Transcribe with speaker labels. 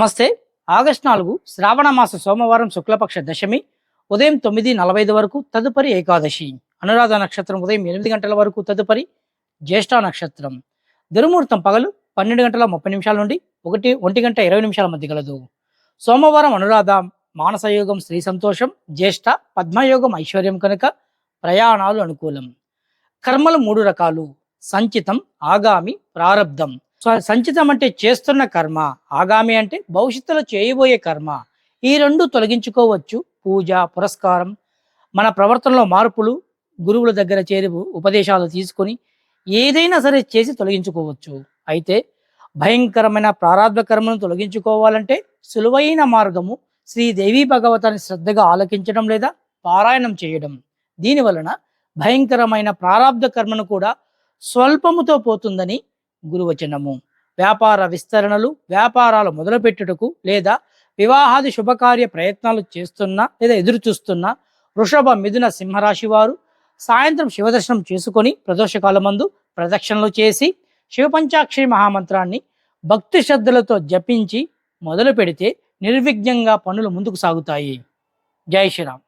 Speaker 1: నమస్తే. ఆగస్టు నాలుగు శ్రావణ మాస సోమవారం శుక్లపక్ష దశమి ఉదయం తొమ్మిది నలభై ఐదు వరకు తదుపరి ఏకాదశి. అనురాధ నక్షత్రం ఉదయం ఎనిమిది గంటల వరకు తదుపరి జ్యేష్ఠ నక్షత్రం. దుర్ముహూర్తం పగలు పన్నెండు గంటల ముప్పై నిమిషాల నుండి ఒకటి ఒంటి గంట ఇరవై నిమిషాల మధ్య కలదు. సోమవారం అనురాధ మానసయోగం స్త్రీ సంతోషం జ్యేష్ఠ పద్మయోగం ఐశ్వర్యం కనుక ప్రయాణాలు అనుకూలం. కర్మలు మూడు రకాలు. సంచితం ఆగామి ప్రారబ్ధం సంచితం అంటే చేస్తున్న కర్మ ఆగామి అంటే భవిష్యత్తులో చేయబోయే కర్మ. ఈ రెండు తొలగించుకోవచ్చు. పూజ పురస్కారం మన ప్రవర్తనలో మార్పులు గురువుల దగ్గర చేరి ఉపదేశాలు తీసుకొని ఏదైనా సరే చేసి తొలగించుకోవచ్చు. అయితే భయంకరమైన ప్రారంభ కర్మను తొలగించుకోవాలంటే సులువైన మార్గము శ్రీదేవి భగవతాన్ని శ్రద్ధగా ఆలకించడం లేదా పారాయణం చేయడం. దీనివలన భయంకరమైన ప్రారాబ్ధ కర్మను కూడా స్వల్పముతో పోతుందని గురువచనము. వ్యాపార విస్తరణలు వ్యాపారాలు మొదలుపెట్టుటకు లేదా వివాహాది శుభకార్య ప్రయత్నాలు చేస్తున్నా లేదా ఎదురు చూస్తున్నా వృషభ మిథున సింహరాశి వారు సాయంత్రం శివదర్శనం చేసుకొని ప్రదోషకాల మందు ప్రదక్షిణలు చేసి శివపంచాక్షరి మహామంత్రాన్ని భక్తి శ్రద్ధలతో జపించి మొదలు పెడితే నిర్విఘ్నంగా పనులు ముందుకు సాగుతాయి. జై శ్రీరామ్.